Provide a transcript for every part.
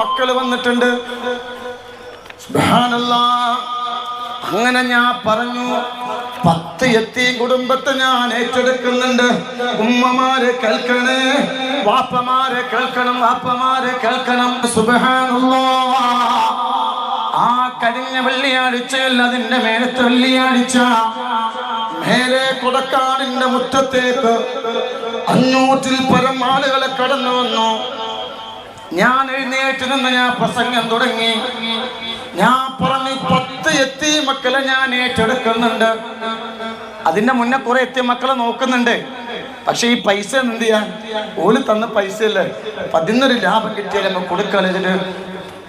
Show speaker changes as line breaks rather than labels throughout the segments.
മക്കൾ വന്നിട്ടുണ്ട്. അങ്ങനെ ഞാൻ പറഞ്ഞു പത്ത് എത്തി കുടുംബത്തെ ഞാൻ ഏറ്റെടുക്കുന്നുണ്ട്. ഉമ്മമാരെ കേൾക്കണേ വാപ്പമാരെ കേൾക്കണം വാപ്പമാരെ കേൾക്കണം. സുബ്ഹാനല്ലാ. ആ കഴിഞ്ഞ വെള്ളിയാഴ്ച അതിന്റെ മേലത്തെ വെള്ളിയാഴ്ച. മേലെ കൊടക്കാടിന്റെ മുറ്റത്തേക്ക് അഞ്ഞൂറ്റിൽ പരം ആളുകളെ കടന്നു വന്നു. ഞാൻ എഴുന്നേറ്റ് നിന്ന് ഞാൻ പ്രസംഗം തുടങ്ങി. ഞാൻ പറഞ്ഞു പത്ത് എത്തി മക്കളെ ഞാൻ ഏറ്റെടുക്കുന്നുണ്ട്. അതിന്റെ മുന്നേ കുറെ എത്തിയ മക്കളെ നോക്കുന്നുണ്ട്. പക്ഷെ ഈ പൈസ എന്ത് ചെയ്യാൻ ഓൽ തന്ന പൈസ അല്ലേ പതിനൊരു ലാഭം കിട്ടിയാൽ നമ്മൾ കൊടുക്കാതിട്ട്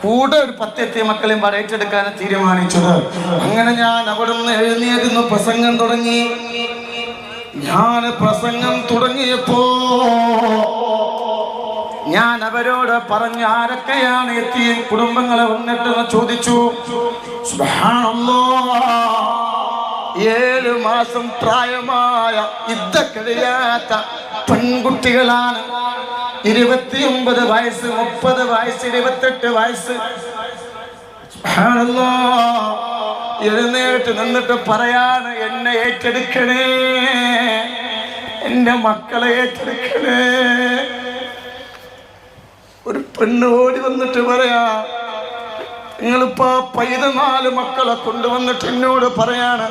കൂടെ ഒരു പത്ത് എത്തിയ മക്കളെയും പാടെ ഏറ്റെടുക്കാൻ തീരുമാനിച്ചത്. അങ്ങനെ ഞാൻ അവിടുന്ന് എഴുന്നേരുന്നു പ്രസംഗം തുടങ്ങി. ഞാൻ പ്രസംഗം തുടങ്ങിയപ്പോ ഞാൻ അവരോട് പറഞ്ഞു ആരൊക്കെയാണ് എത്തി? കുടുംബങ്ങളെ വന്നിട്ടെന്ന് ചോദിച്ചു. ഏഴ് മാസം പ്രായമായ യുദ്ധ കഴിയാത്ത പെൺകുട്ടികളാണ്. ഇരുപത്തിയൊമ്പത് വയസ്സ് മുപ്പത് വയസ്സ് ഇരുപത്തെട്ട് വയസ്സ്. എഴുന്നേറ്റ് നിന്നിട്ട് പറയാണ് എന്നെ ഏറ്റെടുക്കണേ. എന്റെ മക്കളെ ഏറ്റെടുക്കണേ. പെണ്ണ് ഓടി വന്നിട്ട് പറയാ നിങ്ങളിപ്പോ പതിനാല് മക്കളെ കൊണ്ടുവന്നിട്ട് എന്നോട് പറയാണ്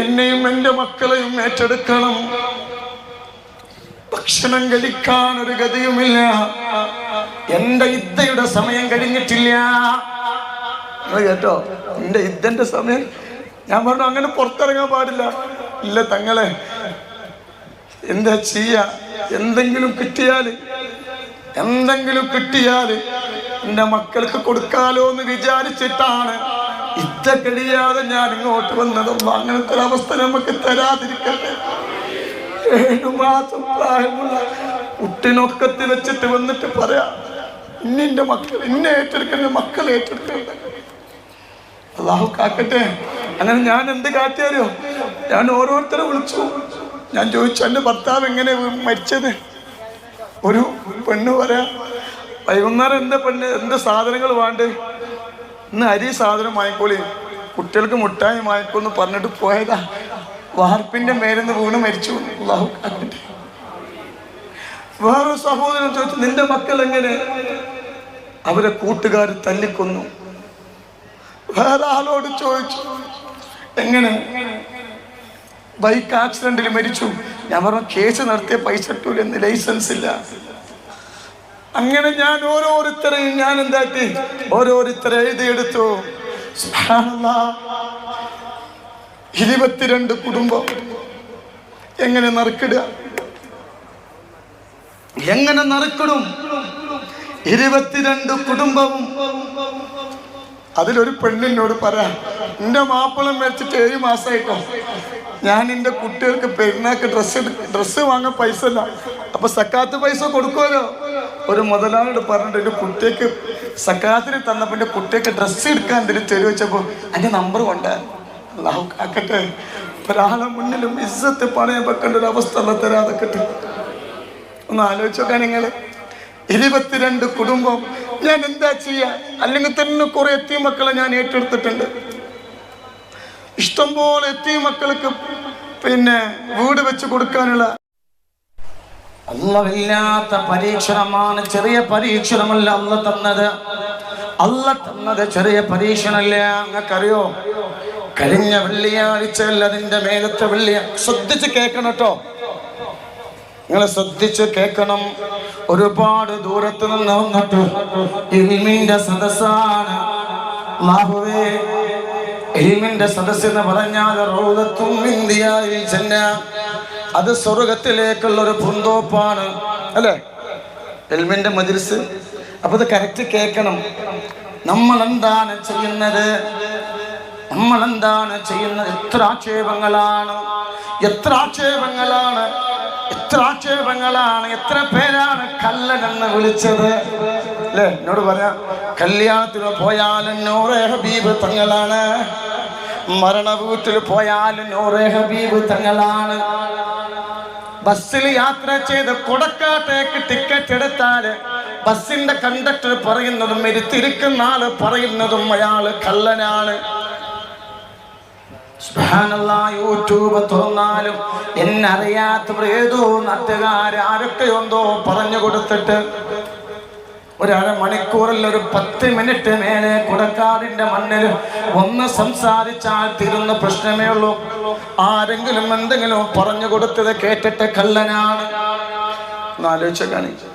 എന്നെയും എന്റെ മക്കളെയും ഏറ്റെടുക്കണം. ഭക്ഷണം കഴിക്കാൻ ഒരു ഗതിയുമില്ല. എന്റെ ഇദ്ദയുടെ സമയം കഴിഞ്ഞിട്ടില്ല. കേട്ടോ? എന്റെ ഇദ്ധന്റെ സമയം? ഞാൻ പറഞ്ഞു അങ്ങനെ പുറത്തിറങ്ങാൻ പാടില്ല. ഇല്ല തങ്ങളെ എന്താ ചെയ്യ? എന്തെങ്കിലും കിട്ടിയാൽ എന്തെങ്കിലും കിട്ടിയാൽ എന്റെ മക്കൾക്ക് കൊടുക്കാലോ എന്ന് വിചാരിച്ചിട്ടാണ്. ഇത്ത കഴിയാതെ ഞാൻ ഇങ്ങോട്ട് വന്നതും അങ്ങനത്തെ ഒരു അവസ്ഥ നമുക്ക് തരാതിരിക്കട്ടെ. ഏഴു മാസം പ്രായമുള്ള കുട്ടിനൊക്കത്തിൽ വെച്ചിട്ട് വന്നിട്ട് പറയാ ഇന്നിന്റെ മക്കൾ ഇന്നെ ഏറ്റെടുക്കുന്ന മക്കൾ ഏറ്റെടുക്കണ്ട അള്ളാഹു കാക്കട്ടെ. അങ്ങനെ ഞാൻ എന്ത് കാട്ടിയാലോ ഞാൻ ഓരോരുത്തരെ വിളിച്ചു. ഞാൻ ചോദിച്ചു എന്റെ ഭർത്താവ് എങ്ങനെ മരിച്ചത്? ഒരു പെണ്ണ് പറയാ വൈകുന്നേരം എന്താ പെണ്ണ് എന്താ സാധനങ്ങൾ വേണ്ടേ? ഇന്ന് അരി സാധനം വാങ്ങിക്കോളി. കുട്ടികൾക്ക് മുട്ടായി വാങ്ങിക്കോന്ന് പറഞ്ഞിട്ട് പോയതാ. വാർപ്പിന്റെ മേലെന്ന് വീണ് മരിച്ചു. അള്ളാഹു സഹോദരൻ ചോദിച്ചു നിന്റെ മക്കൾ എങ്ങനെ? അവരെ കൂട്ടുകാർ തല്ലിക്കൊന്നു. വേറെ ആളോട് ചോദിച്ചു എങ്ങനെ? ബൈക്ക് ആക്സിഡന്റിൽ മരിച്ചു. ഞാൻ പറഞ്ഞു കേസ് നടത്തിയ പൈസ കിട്ടൂലെന്ന് ലൈസൻസ് ഇല്ല. അങ്ങനെ ഞാൻ ഓരോരുത്തരെയും ഞാൻ എന്താക്കി? ഓരോരുത്തരെ എഴുതിയെടുത്തു. ഇരുപത്തിരണ്ട് കുടുംബം. എങ്ങനെ നറുക്കിടുക? എങ്ങനെ നറുക്കിടും? ഇരുപത്തിരണ്ട് കുടുംബവും. അതിലൊരു പെണ്ണിനോട് പറയാം എന്റെ മാപ്പിളം വെച്ചിട്ട് ഏഴ് മാസമായിട്ടോ ഞാൻ എന്റെ കുട്ടികൾക്ക് പെരുന്നാക്ക് ഡ്രസ്സ് ഡ്രസ്സ് വാങ്ങാൻ പൈസ ഇല്ല. അപ്പൊ സക്കാത്ത് പൈസ കൊടുക്കുമല്ലോ ഒരു മുതലാളിയോട് പറഞ്ഞിട്ട് എന്റെ കുട്ടിക്ക് സക്കാത്തിന് തന്നപ്പോൾ എന്റെ കുട്ടിക്ക് ഡ്രസ്സ് എടുക്കാൻ എന്തിനു തരുവ വെച്ചപ്പോൾ എന്റെ നമ്പർ കൊണ്ട്. അള്ളാഹു കാക്കട്ടെ. ഒരാളെ മുന്നിലും ഇസ്സത്ത് പണയം വെക്കേണ്ട ഒരു അവസ്ഥ അല്ല തരാതെക്കട്ടെ ഒന്ന് ആലോചിച്ച് നോക്കാൻ നിങ്ങൾ ഇരുപത്തിരണ്ട് കുടുംബം ഞാൻ എന്താ ചെയ്യാ? അല്ലെങ്കിൽ തന്നെ കുറെ എത്തിയ മക്കളെ ഞാൻ ഏറ്റെടുത്തിട്ടുണ്ട്. ഇഷ്ടംപോലെ എത്തിയ മക്കൾക്ക് പിന്നെ വീട് വെച്ച് കൊടുക്കാനുള്ള അള്ളവില്ലാത്ത പരീക്ഷണമാണ് ചെറിയ പരീക്ഷണമല്ല അള്ള തന്നത്. അള്ള തന്നത് ചെറിയ പരീക്ഷണമല്ല. അങ്ങക്കറിയോ കഴിഞ്ഞ വെള്ളിയാഴ്ച അല്ല അതിന്റെ മേലത്തെ വെള്ളിയ ശ്രദ്ധിച്ച് കേൾക്കണം കേട്ടോ. നിങ്ങൾ ശ്രദ്ധിച്ച് കേൾക്കണം. ഒരുപാട് ദൂരത്ത് നിന്ന് വന്നിട്ട് ഇൽമിന്റെ സദസ്സാണ്. അല്ലാഹുവേ ഇൽമിന്റെ സദസ് എന്ന് പറഞ്ഞാൽ റൗദത്തും ഇന്ത്യയിൽ ചെന്ന അത് സ്വർഗത്തിലേക്കുള്ള ഒരു പൂന്തോപ്പാണ്. അല്ലേ? എൽമിന്റെ മജിൽസ് അപ്പൊ ഇത് കറക്റ്റ് കേൾക്കണം. നമ്മൾ എന്താണ് ചെയ്യുന്നത്? നമ്മൾ എന്താണ് ചെയ്യുന്നത്? എത്ര ആക്ഷേപങ്ങളാണ്? എത്ര ആക്ഷേപങ്ങളാണ്? എത്ര ആക്ഷേപങ്ങളാണ്? എത്ര പേരാണ് കല്ലനെന്ന് വിളിച്ചത്? അല്ലേ? എന്നോട് പറയാം കല്യാണത്തിന് പോയാൽ നൂറെ ഹബീബ് തങ്ങളാണ്. മരണ വീട്ടിൽ പോയാലും നൂറെ ഹബീബ് തങ്ങളാണ്. ബസ്സിൽ യാത്ര ചെയ്ത് കൊടക്കാട്ടേക്ക് ടിക്കറ്റ് എടുത്താൽ ബസ്സിന്റെ കണ്ടക്ടർ പറയുന്നതും ഇരുത്തിരിക്കുന്ന ആൾ പറയുന്നതും അയാൾ കള്ളനാണ്. യൂട്യൂബ് തുറന്നാലും എന്നറിയാത്തവർ ഏതോ നാട്ടുകാർ ആരൊക്കെയുണ്ടോ പറഞ്ഞു കൊടുത്തിട്ട് ഒരു മണിക്കൂറിൽ ഒരു പത്ത് മിനിറ്റ് മേലെ കൊടക്കാടിന്റെ മണ്ണിൽ ഒന്ന് സംസാരിച്ചാൽ തീരുന്ന പ്രശ്നമേ ഉള്ളൂ. ആരെങ്കിലും എന്തെങ്കിലും പറഞ്ഞു കൊടുത്തത് കേട്ടിട്ട് കള്ളനാണ്. ആലോചിച്ച കാണിച്ചു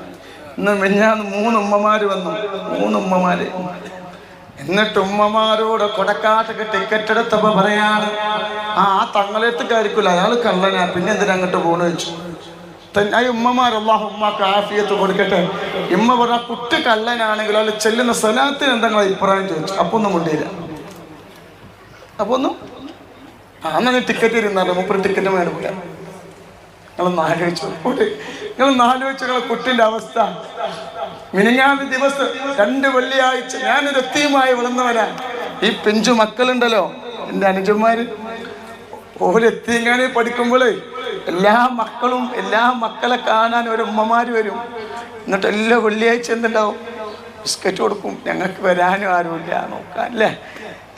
ഇന്ന് മിഞ്ഞാന്ന് മൂന്നുമ്മമാര് വന്നു. മൂന്നുമ്മമാര് എന്നിട്ട് ഉമ്മമാരോട് കൊടക്കാട്ടൊക്കെ ടിക്കറ്റ് എടുത്തപ്പോ പറയാണ് ആ തങ്ങളെടുത്തേക്കായിരിക്കില്ല അയാൾ കള്ളനാ. പിന്നെ എന്തിനാ അങ്ങോട്ട് പോണു വെച്ചു ആ ഉമ്മമാർ അള്ളാഹു കാഫിയത്ത് കൊടുക്കട്ടെ. ഉമ്മ പറഞ്ഞ കുട്ടി കല്ലനാണെങ്കിലും അല്ലെ ചെല്ലുന്ന സ്ഥലത്തിന് എന്തെങ്കിലും അഭിപ്രായം ചോദിച്ചു. അപ്പൊ ഒന്നും മുണ്ടിയില്ല. അപ്പൊ ഒന്നും? അന്നെ ടിക്കറ്റ് ഇരുന്നാലോ മുപ്പത് ടിക്കറ്റ് മേലെ പോയാ നിങ്ങളൊന്ന് ആലോചിച്ചു നിങ്ങളൊന്ന് നാല് നിങ്ങളെ കുട്ടിന്റെ അവസ്ഥ. മിനിഞ്ഞാന്ന് ദിവസം രണ്ട് വെള്ളിയാഴ്ച ഞാനൊരു എത്തിയുമായി വളർന്നവരാ ഈ പിഞ്ചു മക്കളുണ്ടല്ലോ എന്റെ അനുജന്മാര്. ഓരെത്തിയങ്ങാനെ പഠിക്കുമ്പോഴേ എല്ലാ മക്കളും എല്ലാ മക്കളെ കാണാൻ ഒരു ഉമ്മമാര് വരും. എന്നിട്ട് എല്ലാ വെള്ളിയാഴ്ച എന്തുണ്ടാവും? ബിസ്ക്കറ്റ് കൊടുക്കും. ഞങ്ങൾക്ക് വരാനും ആരുമില്ല. നോക്കാൻ അല്ലേ?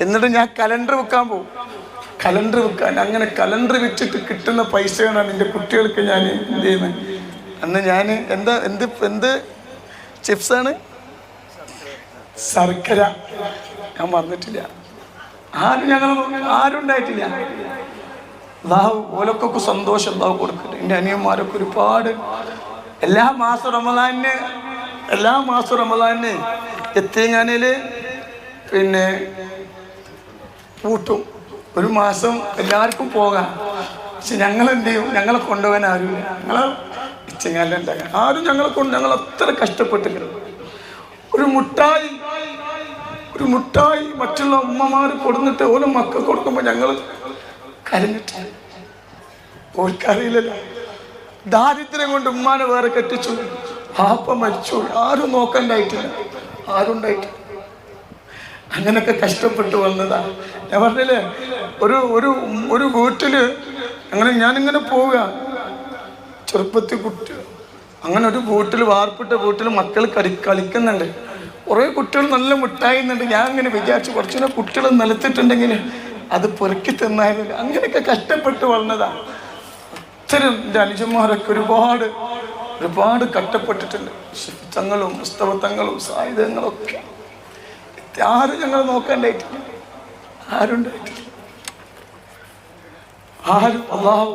എന്നിട്ട് ഞാൻ കലണ്ടർ വെക്കാൻ പോകും കലണ്ടർ വെക്കാൻ. അങ്ങനെ കലണ്ടർ വെച്ചിട്ട് കിട്ടുന്ന പൈസയാണ് എന്റെ കുട്ടികൾക്ക് ഞാൻ എന്ത് ചെയ്യുന്നത്? അന്ന് ഞാൻ എന്താ എന്ത് എന്ത് ചിപ്സാണ് ശർക്കര. ഞാൻ വന്നിട്ടില്ല ആരും ഞങ്ങൾ ആരും ഉണ്ടായിട്ടില്ല. അള്ളാഹു ഓലൊക്കെ സന്തോഷം അള്ളാഹു കൊടുക്കട്ടെ. എന്റെ അനിയന്മാരൊക്കെ ഒരുപാട്. എല്ലാ മാസം റമദാനിന് എല്ലാ മാസം റമദാനിന് എത്തിങ്ങാനിൽ പിന്നെ കൂട്ടും. ഒരു മാസം എല്ലാവർക്കും പോകാം. പക്ഷെ ഞങ്ങൾ എന്ത് ചെയ്യും ഞങ്ങളെ കൊണ്ടുപോകാൻ ആരും ഞങ്ങളെ ഇച്ചങ്ങാലുണ്ടാകാൻ ആരും ഞങ്ങളെ കൊണ്ട് ഞങ്ങൾ അത്ര കഷ്ടപ്പെട്ടിട്ടുണ്ട് ഒരു മുട്ടായി ഒരു മുട്ടായി മറ്റുള്ള ഉമ്മമാർ കൊടുത്തിട്ട് ഓരോ മക്കൾ കൊടുക്കുമ്പോൾ ഞങ്ങൾ കരഞ്ഞിട്ട് ഓർക്കറിയില്ലല്ലോ. ദാരിദ്ര്യം കൊണ്ട് ഉമ്മാനെ വേറെ കെട്ടിച്ചു. പാപ്പ മരിച്ചു. ആരും നോക്കണ്ടായിട്ടില്ല. ആരും ഉണ്ടായിട്ടില്ല. അങ്ങനൊക്കെ കഷ്ടപ്പെട്ട് വന്നതാ. ഞാൻ പറഞ്ഞില്ലേ ഒരു ഒരു ഒരു വീട്ടിൽ അങ്ങനെ ഞാനിങ്ങനെ പോവുക. ചെറുപ്പത്തിൽ കുട്ടി അങ്ങനെ ഒരു വീട്ടിൽ വാർപ്പിട്ട വീട്ടിൽ മക്കൾ കളി കളിക്കുന്നുണ്ട്. കുറേ കുട്ടികൾ നല്ല മുട്ടായിരുന്നുണ്ട് ഞാൻ അങ്ങനെ വിചാരിച്ചു കുറച്ചുകൂടെ കുട്ടികൾ നിലത്തിട്ടുണ്ടെങ്കിൽ അത് പൊറുക്കി തിന്നായിരുന്നു അങ്ങനെയൊക്കെ കഷ്ടപ്പെട്ട് വളർന്നതാ. അത്തരം എന്റെ അനുജന്മാരൊക്കെ ഒരുപാട് ഒരുപാട് കഷ്ടപ്പെട്ടിട്ടുണ്ട്. തങ്ങളും പുസ്തകത്തങ്ങളും സായുധങ്ങളും ഒക്കെ. ആരും ഞങ്ങൾ നോക്കാണ്ടായിട്ടില്ല. ആരുണ്ടായിട്ടില്ല. ആരും അള്ളാഹു.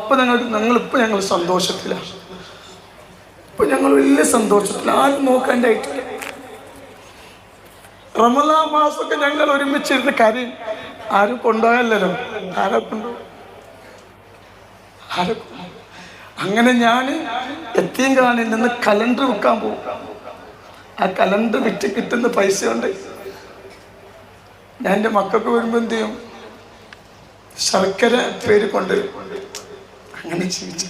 ഇപ്പൊ ഞങ്ങൾ ഞങ്ങളിപ്പോ ഞങ്ങൾ സന്തോഷത്തിലാണ്. ഇപ്പൊ ഞങ്ങൾ വലിയ സന്തോഷത്തിൽ ആരും നോക്കാണ്ടായിട്ടില്ല. റമലാ മാസമൊക്കെ ഞങ്ങൾ ഒരുമിച്ചിരുന്ന് കരയും ആരും കൊണ്ടുപോയല്ലോ ആരെ കൊണ്ടുപോയി ആരെ അങ്ങനെ ഞാൻ എത്തിയും കാണിൽ നിന്ന് കലണ്ടർ വിൽക്കാൻ പോകും. ആ കലണ്ടർ വിറ്റ് കിട്ടുന്ന പൈസ കൊണ്ട് ഞാൻ എന്റെ മക്കൾക്ക് വരുമ്പോൾ എന്ത് ചെയ്യും? ശർക്കര പേര് കൊണ്ടുവരും അങ്ങനെ ജീവിച്ചു